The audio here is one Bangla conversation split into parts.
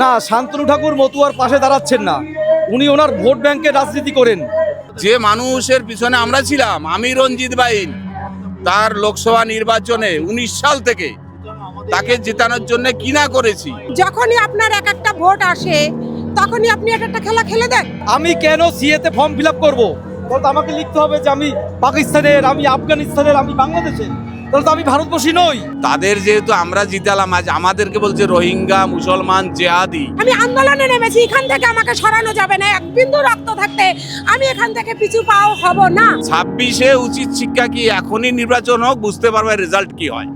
না শান্তনু ঠাকুর মতুয়ার পাশে দাঁড়াচ্ছেন না। উনি ওনার ভোট ব্যাংকে রাজনীতি করেন। যে মানুষের পিছনে আমরা ছিলাম আমি রঞ্জিত বাইন তার লোকসভা নির্বাচনে উনিশ সাল থেকে তাকে জেতানোর জন্য কি না করেছি? যখনই আপনার এক একটা ভোট আসে তখনই আপনি এক একটা খেলা খেলে দেন। আমি কেন সিএতে ফর্ম ফিল আপ করব? আমাকে লিখতে হবে যে আমি পাকিস্তানের আমি আফগানিস্তানের আমি বাংলাদেশের। তাহলে তো আমি ভারতবর্ষী নই। তাদের যেহেতু আমরা জিতালাম আজ আমাদেরকে বলছে রোহিঙ্গা মুসলমান জেহাদি। আমি আন্দোলনে নেমেছি এখান থেকে আমাকে সরানো যাবে না এক বিন্দু রক্ত থাকতে আমি এখান থেকে পিছু পাও হব না। ছাব্বিশে উচিত শিক্ষা কি এখনই নির্বাচন হোক বুঝতে পারবে রেজাল্ট কি হয়।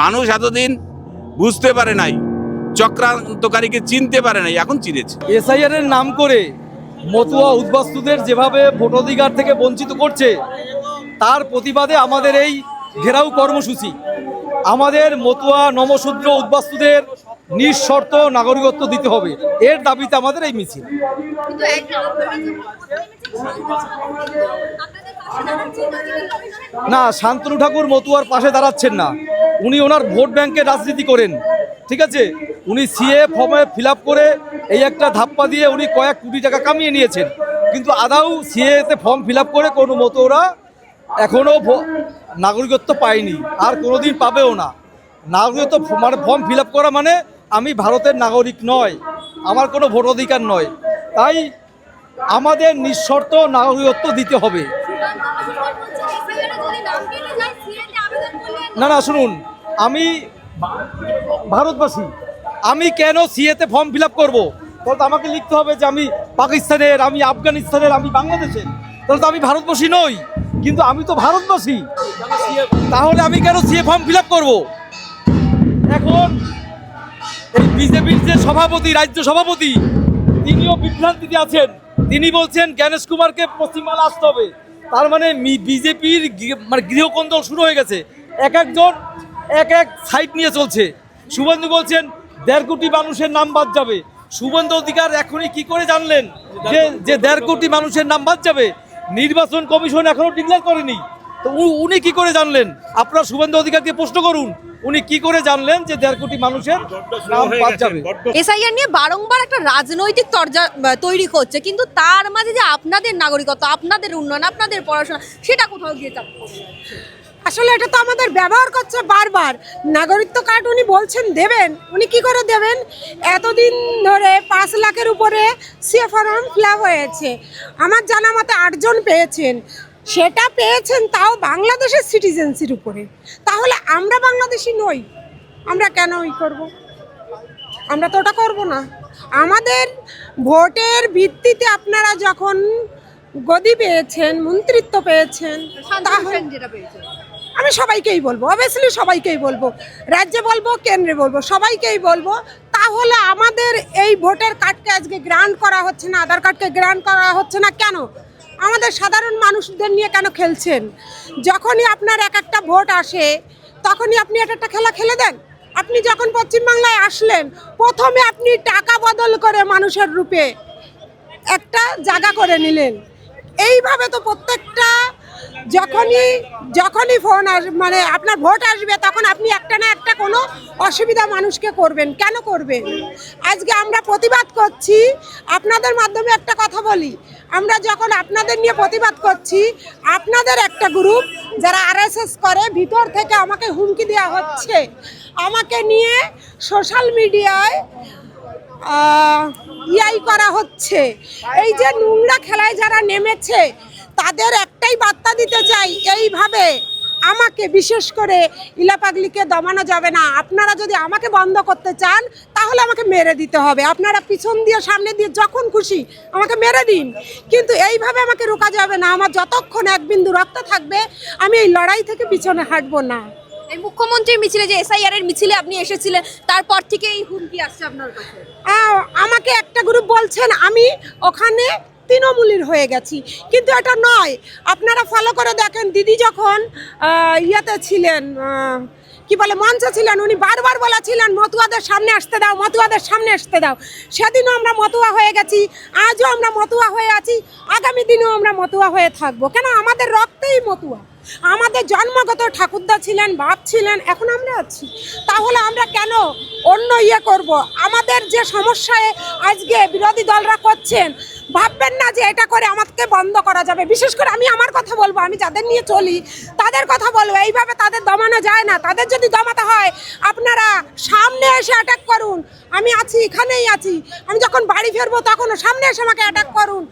মানুষ এতদিন বুঝতে পারে নাই চক্রান্তকারীকে চিনতে পারে নাই এখন চিনেছে। এসআইআর এর নাম করে মতুয়া উদ্বাস্তুদের যেভাবে ভোটাধিকার থেকে বঞ্চিত করছে তার প্রতিবাদে আমাদের এই ঘেরাও কর্মসূচি। আমাদের মতুয়া নমশূদ্র উদ্বাস্তুদের নিঃশর্ত নাগরিকত্ব দিতে হবে। এর দাবিতে আমাদের এই মিছিল। না শান্তনু ঠাকুর মতুয়ার পাশে দাঁড়াচ্ছেন না। উনি ওনার ভোট ব্যাংকে রাজনীতি করেন। ঠিক আছে? উনি সিএ ফর্মে ফিল করে এই একটা ধাপ্পা দিয়ে উনি কয়েক কোটি টাকা কামিয়ে নিয়েছেন। কিন্তু আদাও সিএতে ফর্ম ফিল করে কোনো মতো ওরা এখনও নাগরিকত্ব পাইনি, আর কোনোদিন পাবেও না। নাগরিকত্ব মানে ফর্ম ফিল করা মানে আমি ভারতের নাগরিক নয়, আমার কোনো ভোটাধিকার নয়। তাই আমাদের নিঃশর্ত নাগরিকত্ব দিতে হবে। না না, শুনুন, আমি ভারতবাসী, আমি কেন সিএতে ফর্ম ফিল আপ করব? তাহলে তো আমাকে লিখতে হবে যে আমি পাকিস্তানের, আমি আফগানিস্তানের, আমি বাংলাদেশের। তাহলে তো আমি ভারতবাসী নই। কিন্তু আমি তো ভারতবাসী। তাহলে আমি কেন সিএ ফর্ম ফিল আপ করব? এখন এই বিজেপির যে সভাপতি, রাজ্য সভাপতি, তিনিও বিভ্রান্তিতে আছেন। তিনি বলছেন, জ্ঞানেশ কুমারকে পশ্চিমবাংলা আসতে হবে। তার মানে বিজেপির মানে গৃহকন্দল শুরু হয়ে গেছে। এক একজন, এক এক সাইড নিয়ে চলছে। শুভেন্দু বলছেন, দেড় কোটি মানুষের নাম বাদ যাবে। শুভেন্দু অধিকার এখনই কি করে জানলেন যে যে দেড় কোটি মানুষের নাম বাদ যাবে? নির্বাচন কমিশন এখনও ডিক্লেয়ার করেনি। তো উনি কি করে জানলেন? আপনার শুভেন্দু অধিকারকে প্রশ্ন করুন, উনি কি করে জানলেন যে দেড় কোটি মানুষের নাম বাদ যাবে? এসআইআর নিয়ে বারংবার একটা রাজনৈতিক তরজা তৈরি হচ্ছে, কিন্তু তার মাঝে যে আপনাদের নাগরিকত্ব, আপনাদের উন্নয়ন, আপনাদের পড়াশোনা, সেটা কোথাও গিয়ে চাপ। আসলে এটা তো আমাদের ব্যবহার করছে বারবার। নাগরিকত্ব কার্ড উনি বলছেন দেবেন। উনি কি করে দেবেন? এতদিন ধরে পাঁচ লাখের উপরে সিএ ফর্ম ফিল হয়েছে। আমার জানা মতে আটজন পেয়েছেন। সেটা পেয়েছেন তাও বাংলাদেশের সিটিজেন্সির উপরে। তাহলে আমরা বাংলাদেশি নই। আমরা কেন ই করব? আমরা তো ওটা করব না। আমাদের ভোটের ভিত্তিতে আপনারা যখন গদি পেয়েছেন মন্ত্রিত্ব পেয়েছেন তাহলে আমি সবাইকেই বলব। অবভিয়াসলি সবাইকেই বলব। রাজ্যে বলব, কেন্দ্রে বলব, সবাইকেই বলব। তাহলে আমাদের এই ভোটার কার্ডকে আজকে গ্রান্ট করা হচ্ছে না, আধার কার্ডকে গ্রান্ট করা হচ্ছে না কেন? আমাদের সাধারণ মানুষদের নিয়ে কেন খেলছেন? যখনই আপনার এক একটা ভোট আসে, তখনই আপনি এক একটা খেলা খেলে দেন। আপনি যখন পশ্চিমবাংলায় আসলেন, প্রথমে আপনি টাকা বদল করে মানুষের রূপে একটা জায়গা করে নিলেন। এইভাবে তো প্রত্যেকটা যখনই যখনই ফোন আস মানে আপনার ভোট আসবে, তখন আপনি একটা না একটা কোনো অসুবিধা মানুষকে করবেন। কেন করবেন? আজকে আমরা প্রতিবাদ করছি, আপনাদের মাধ্যমে একটা কথা বলি। আমরা যখন আপনাদের নিয়ে প্রতিবাদ করছি, আপনাদের একটা গ্রুপ যারা আরএসএস করে, ভিতর থেকে আমাকে হুমকি দেওয়া হচ্ছে। আমাকে নিয়ে সোশ্যাল মিডিয়ায় ইয়াই করা হচ্ছে। এই যে নোংরা খেলায় যারা নেমেছে তাদের একটাই বার্তা দিতে চাই এইভাবে আমাকে বিশেষ করে ইলাপাগলিকে দমানো যাবে না। আপনারা যদি আমাকে বন্ধ করতে চান তাহলে আমাকে মেরে দিতে হবে। আপনারা পিছন দিয়ে সামনে দিয়ে যখন খুশি আমাকে মেরে দিন। কিন্তু এইভাবে আমাকে রোকা যাবে না। আমার যতক্ষণ এক বিন্দু রক্ত থাকবে আমি এই লড়াই থেকে পিছনে হাঁটবো না। এই মুখ্যমন্ত্রীর মিছিলে যে এসআইআর এর মিছিলে আপনি এসেছিলেন তারপর থেকে এই হুমকি আসছে আপনার কাছে। আমাকে একটা গ্রুপ বলছেন আমি ওখানে তৃণমূলীর হয়ে গেছি। কিন্তু এটা নয়। আপনারা ফলো করে দেখেন, দিদি যখন ইয়াতে ছিলেন কি বলে, মঞ্চে ছিলেন, উনি বারবার বলেছিলেন, মতুয়াদের সামনে আসতে দাও, মতুয়াদের সামনে আসতে দাও। সেদিনও আমরা মতুয়া হয়ে গেছি, আজও আমরা মতুয়া হয়ে আছি, আগামী দিনেও আমরা মতুয়া হয়ে থাকব। কেন? আমাদের রক্তেই মতুয়া। আমাদের জন্মগত ঠাকুরদা ছিলেন, বাপ ছিলেন, এখন আমরা আছি। তাহলে আমরা কেন অন্য ইয়ে করব? আমাদের যে সমস্যায় আজকে বিরোধী দলরা করছেন, ভাববেন না যে এটা করে আমাকে বন্ধ করা যাবে। বিশেষ করে আমি আমার কথা বলব, আমি যাদের নিয়ে চলি, তাদের কথা বলব। এইভাবে তাদের দমানো যায় না। তাদের যদি দমাতে হয়, আপনারা সামনে এসে অ্যাটাক করুন। আমি আছি, এখানেই আছি। আমি যখন বাড়ি ফিরবো তখনও সামনে এসে আমাকে অ্যাটাক করুন।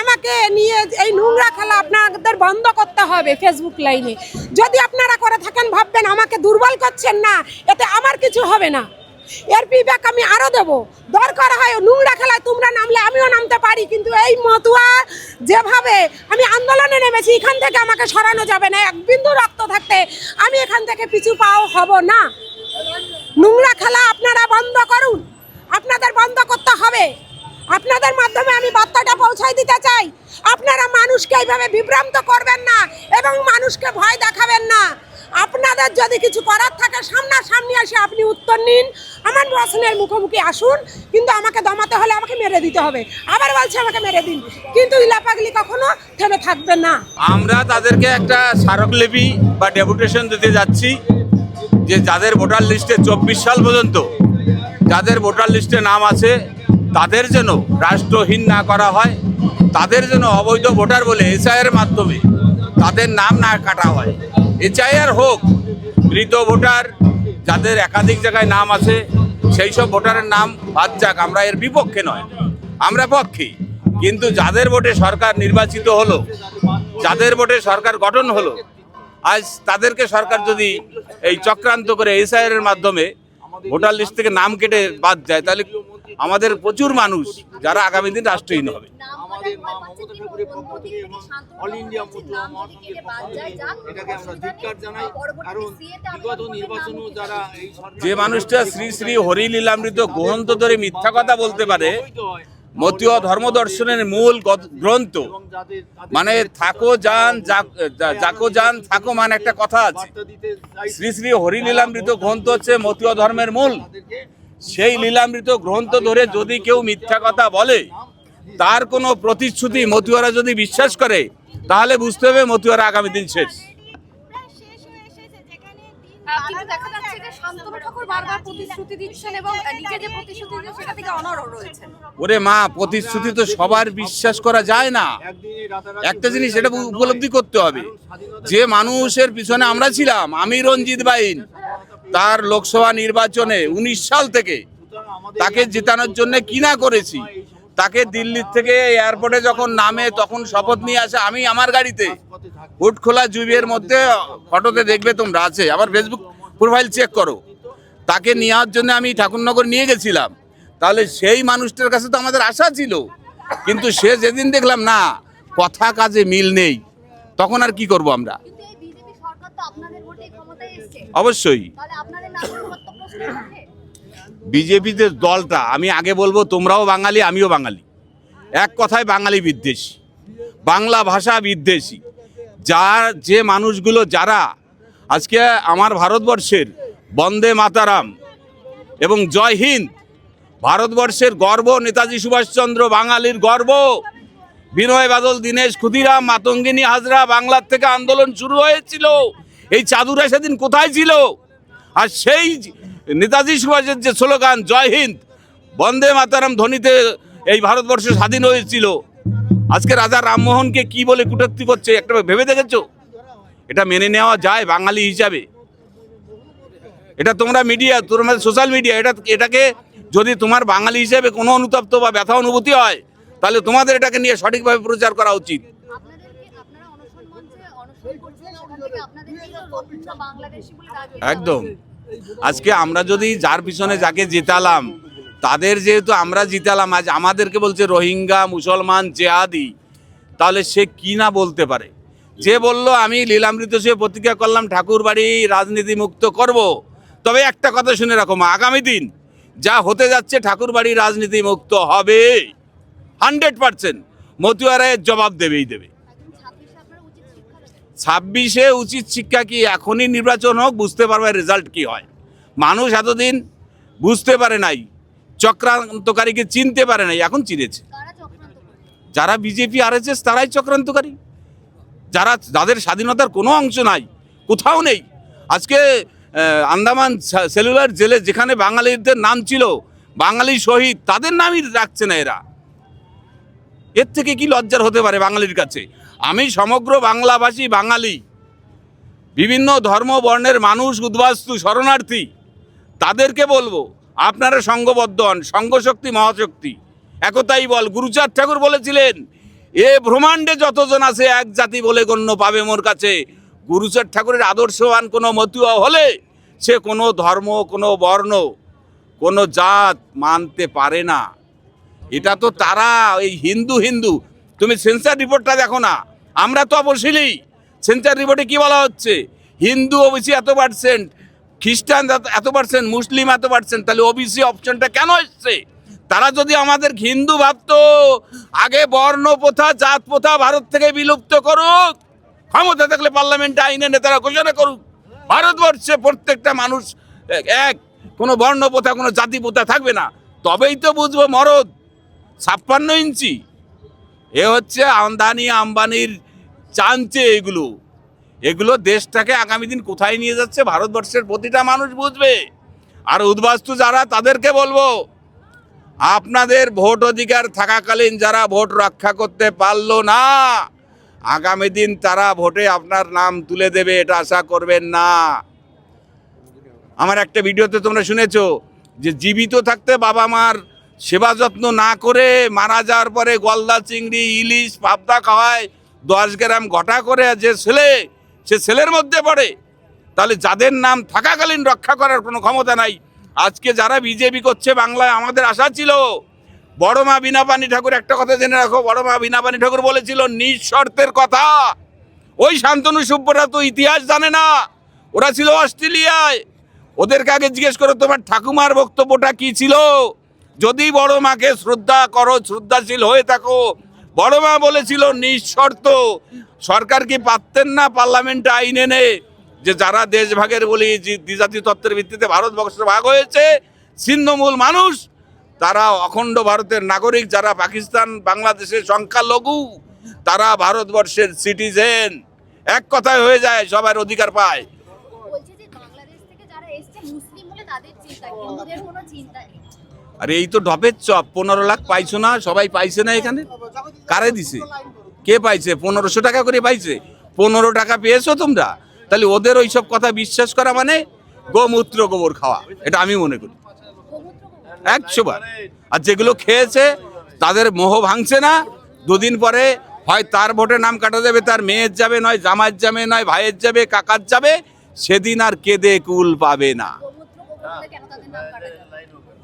আমাকে নিয়ে এই নোংরা খেলা আপনাদের বন্ধ করতে হবে ফেসবুক লাইনে। যদি আপনারা করে থাকেন, ভাববেন আমাকে দুর্বল করছেন, না, এতে আমার কিছু হবে না। এর ফিডব্যাক আমি আরও দেবো। দরকার হয় নোংরা খেলায় তোমরা নামলে আমিও নামতে পারি, কিন্তু এই মতুয়া যেভাবে আমি আন্দোলনে নেমেছি, এখান থেকে আমাকে সরানো যাবে না। এক বিন্দু রক্ত থাকতে আমি এখান থেকে পিছু পাও হব না। নোংরা খেলা আপনারা বন্ধ করুন। আপনাদের বন্ধ করতে হবে। আপনাদের মাধ্যমে আমি বার্তাটা পৌঁছাই দিতে চাই। আপনারা মানুষকে এইভাবে বিভ্রান্ত করবেন না এবং মানুষকে ভয় দেখাবেন না। আপনাদের যদি কিছু করার থাকে, সামনাসামনি এসে আপনি উত্তর নিন। আমার প্রশ্নের মুখোমুখি আসুন, কিন্তু আমাকে দমাতে হলে আমাকে মেরে দিতে হবে। আবার বলছে আমাকে মেরে দিন। কিন্তু ইলাপাগলি কখনো থেমে থাকবে না। আমরা তাদেরকে একটা স্মারকলিপি বা ডেপুটেশন দিতে যাচ্ছি যে যাদের ভোটার লিস্টে চব্বিশ সাল পর্যন্ত, যাদের ভোটার লিস্টে নাম আছে তাদের যেন রাষ্ট্রহীন না করা হয়, তাদের যেন অবৈধ ভোটার বলে এসআইয়ের মাধ্যমে তাদের নাম না কাটা হয়। এসআইআর হোক, মৃত ভোটার, যাদের একাধিক জায়গায় নাম আছে, সেই সব ভোটারের নাম বাদ যাক, আমরা এর বিপক্ষে নয়। আমরা পক্ষে কিন্তু যাদের ভোটে সরকার নির্বাচিত হলো, যাদের ভোটে সরকার গঠন হলো, আজ তাদেরকে সরকার যদি এই চক্রান্ত করে এসআইআর এর মাধ্যমে ভোটার লিস্ট থেকে নাম কেটে বাদ যায়, তাহলে আমাদের প্রচুর মানুষ যারা আগামী দিন রাষ্ট্রহীন হবে। আমাদের মা মমতা ঠাকুরের পক্ষ থেকে এবং অল ইন্ডিয়া মতুয়া মহাসংঘের পক্ষ থেকে এটাকে আমরা ধিক্কার জানাই কারণ বিগত নির্বাচনেও যারা এই সরকার যে মানুষটা শ্রী শ্রী হরি লীলামৃত গ্রন্থ ধরে মিথ্যা কথা বলতে পারে মতীয় ধর্মদর্শনের মূল গ্রন্থ। মানে থাকো যান যাক- যান থাকো মানে একটা কথা আছে। শ্রী শ্রী হরি লীলামৃত গ্রন্থ হচ্ছে মতীয় ধর্মের মূল। সেই লীলামৃত গ্রন্থ ধরে যদি কেউ মিথ্যা কথা বলে তার কোনো প্রতিশ্রুতি মতুয়ারা যদি বিশ্বাস করে তাহলে বুঝতে হবে মতুয়ারা আগামী দিন শেষ। ওরে মা প্রতিশ্রুতি তো সবার বিশ্বাস করা যায় না। একটা জিনিস এটা উপলব্ধি করতে হবে। যে মানুষের পিছনে আমরা ছিলাম আমি রঞ্জিত বাইন তার লোকসভা নির্বাচনে উনিশ সাল থেকে তাকে জেতানোর জন্য কি না করেছি, তাকে দিল্লির থেকে এয়ারপোর্টে যখন নামে তখন শপথ নিয়ে আসে, আমি আমার গাড়িতে পথে থাকি উটখোলা জুবিয়ের মধ্যে ফটোতে দেখবে তোমরা আছে। আমার ফেসবুক প্রোফাইল চেক করো। তাকে নেওয়ার জন্য আমি ঠাকুরনগর নিয়ে গেছিলাম। তাহলে সেই মানুষটার কাছে তো আমাদের আশা ছিল। কিন্তু সে যেদিন দেখলাম, না, কথা কাজে মিল নেই, তখন আর কি করব আমরা? অবশ্যই। বিজেপিতে দলটা আমি আগে বলব তোমরাও বাঙালি আমিও বাঙালি। এক কথায় বাঙালি বিদ্বেষী। বাংলা ভাষা বিদ্বেষী। যার যে মানুষগুলো যারা আজকে আমার ভারতবর্ষের বন্দে মাতারাম এবং জয় হিন্দ ভারতবর্ষের গর্ব নেতাজি সুভাষচন্দ্র বাঙালির গর্ব। বিনয় বাদল দীনেশ ক্ষুদিরাম মাতঙ্গিনী হাজরা বাংলার থেকে আন্দোলন শুরু হয়েছিল। এই চাদুরা সেদিন কোথায় ছিল? আর সেই নেতাজি সুভাষের যে স্লোগান, জয় হিন্দ বন্দে মাতারাম ধ্বনিতে এই ভারতবর্ষ স্বাধীন হয়েছিল। আজকে রাজা রামমোহনকে কি বলে কুটক্তি করছে, একটা ভেবে দেখেছ? এটা মেনে নেওয়া যায় বাঙালি হিসাবে। এটা তোমরা মিডিয়া, তোমরা সোশ্যাল মিডিয়া, এটা, এটাকে যদি তোমার বাঙালি হিসেবে কোনো অনুতপ্ত বা ব্যথা অনুভূতি হয়, তাহলে তোমাদের এটাকে নিয়ে সঠিকভাবে প্রচার করা উচিত আপনাদেরকে আপনারা অনশন মঞ্চে অনশন করছেন সেখান থেকে আপনাদেরকে তো রোহিঙ্গা বাংলাদেশি বলে রাজনীতি করা একদম। আজকে আমরা যদি যার পিছনে যাকে জেতালাম তাদের যেহেতু আমরা জিতালাম আজ আমাদেরকে বলছে রোহিঙ্গা মুসলমান জেহাদি তাহলে সে কি না বলতে পারে? যে বলল আমি লীলামৃত সে প্রতিজ্ঞা করলাম ঠাকুর বাড়ি রাজনীতি মুক্ত করব। তবে একটা কথা শুনে রাখো আগামী দিন যা হতে যাচ্ছে ঠাকুর বাড়ি রাজনীতি মুক্ত হবে। হান্ড্রেড পার্সেন্ট মতুয়ারায়ের জবাব দেবেই দেবে একদম ছাব্বিশে আপনারা উচিত শিক্ষা দেবেন ছাব্বিশে উচিত শিক্ষা কি এখনই নির্বাচন হোক বুঝতে পারবে রেজাল্ট কি হয়। মানুষ এতদিন বুঝতে পারে নাই চক্রান্তকারীকে চিনতে পারে নাই এখন চিনেছে। যারা বিজেপি আর এস তারাই চক্রান্তকারী। যারা যাদের স্বাধীনতার কোনো অংশ নাই কোথাও নেই। আজকে আন্দামান সেলুলার জেলে যেখানে বাঙালিদের নাম ছিল বাঙালি শহীদ তাদের নামই রাখছে না এরা। এর থেকে কি লজ্জার হতে পারে বাঙালির কাছে? আমি সমগ্র বাংলাভাষী বাঙালি, বিভিন্ন ধর্ম বর্ণের মানুষ উদ্বাস্তু, শরণার্থী, তাদেরকে বলব, আপনারা সঙ্গবদ্ধ হন, সঙ্গশক্তি, মহাশক্তি। একতাই বল, গুরুচাঁদ ঠাকুর বলেছিলেন, এ ব্রহ্মাণ্ডে যতজন আছে, এক জাতি বলে গণ্য পাবে মোর কাছে। গুরুচাঁদ ঠাকুরের আদর্শবান কোনো মতুয়া হলে সে কোনো ধর্ম, কোনো বর্ণ, কোনো জাত মানতে পারে না। এটা তো তারা ওই হিন্দু হিন্দু তুমি সেন্সার রিপোর্টটা দেখো না। আমরা তো অবশ্যই সেন্সার রিপোর্টে কি বলা হচ্ছে? হিন্দু ওবিসি এত পার্সেন্ট খ্রিস্টান এত- পার্সেন্ট মুসলিম এত পার্সেন্ট তাহলে ওবিসি অপশনটা কেন এসছে? তারা যদি আমাদের হিন্দু ভাবতো, আগে বর্ণ প্রথা, জাত প্রথা ভারত থেকে বিলুপ্ত করুক, ক্ষমতা থাকলে পার্লামেন্টে আইনে নেতারা ঘোষণা করুক। ভারতবর্ষে প্রত্যেকটা মানুষ এক, কোনো বর্ণ প্রথা, কোনো জাতি প্রথা থাকবে না। তবেই তো বুঝব মরদ, ছাপ্পান্ন ইঞ্চি। এ হচ্ছে আমদানি, আম্বানির চাঞ্চে এগুলো। এগুলো দেশটাকে আগামী দিন কোথায় নিয়ে যাচ্ছে ভারতবর্ষের প্রতিটা মানুষ বুঝবে। আর উদ্বাস্তু যারা, তাদেরকে বলব, আপনাদের ভোট অধিকার থাকাকালীন যারা ভোট রক্ষা করতে পারল না, আগামী দিন তারা ভোটে আপনার নাম তুলে দেবে, এটা আশা করবেন না। আমার একটা ভিডিওতে তোমরা শুনেছো যে, জীবিত থাকতে বাবা মার সেবা যত্ন না করে মারা যাওয়ার পরে গলদা চিংড়ি, ইলিশ, পাবদা খাওয়ায় দশ গ্রাম ঘটা করে যে ছেলে, সে ছেলের মধ্যে পড়ে। তাহলে যাদের নাম থাকাকালীন রক্ষা করার কোনো ক্ষমতা নাই। আজকে যারা বিজেপি করছে, বাংলায় আমাদের আশা ছিল, বড় মা বিনাপানি ঠাকুর একটা কথা জেনে রাখো, বড় মা বিনাপানি ঠাকুর বলেছিল, নিঃশর্তের কথা। ওই শান্তনু সুব্বরা তো ইতিহাস জানে না। ওরা ছিল অস্ট্রেলিয়ায়। ওদেরকে আগে জিজ্ঞেস করো, তোমার ঠাকুমার বক্তব্যটা কি ছিল? যদি বড় মাকে শ্রদ্ধা করো, শ্রদ্ধাশীল হয়ে থাকো। বড় মা বলেছিল, নিঃশর্ত। সরকার কি পারতেন না পার্লামেন্টে আইন এনে? যে যারা দেশভাগের বলি দ্বিজাতি তত্ত্বের ভিত্তিতে ভারতবর্ষ ভাগ হয়েছে, ছিন্নমূল মানুষ, তারা অখণ্ড ভারতের নাগরিক যারা পাকিস্তান, বাংলাদেশের সংখ্যালঘু, তারা ভারতবর্ষের সিটিজেন। এক কথায় হয়ে যায়, সবার অধিকার পায়। বলছে যে বাংলাদেশ থেকে যারা মুসলিম তাদের চিন্তা কোনো চিন্তা নেই। আর এই তো ঢপের চপ, পনেরো লাখ পাইছো না, সবাই পাইছে না এখানে? কারে দিছে? কে পাইছে? পনেরোশো টাকা করে পাইছে? পনেরো টাকা পেয়েছ তোমরা? তাহলে ওদের ওইসব কথা বিশ্বাস করা মানে গোমূত্র গোবর খাওয়া, এটা আমি মনে করি। একশো বার। আর যেগুলো খেয়েছে, তাদের মোহ ভাঙছে না। দুদিন পরে হয় তার ভোটে নাম কাটা যাবে, তার মেয়ের যাবে, নয় জামাইয়ের যাবে, নয় ভাইয়ের যাবে, কাকার যাবে, সেদিন আর কেঁদে কুল পাবে না।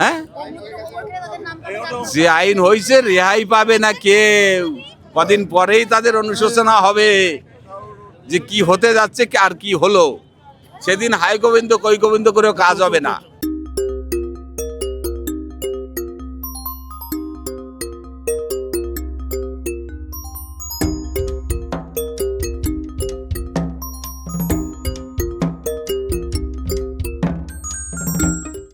হ্যাঁ? যে আইন হয়েছে রেহাই পাবে না কেউ। কদিন পরেই তাদের অনুশোচনা হবে যে কি হতে যাচ্ছে আর কি হলো। সেদিন হাই গোবিন্দ কই গোবিন্দ করেও কাজ হবে না।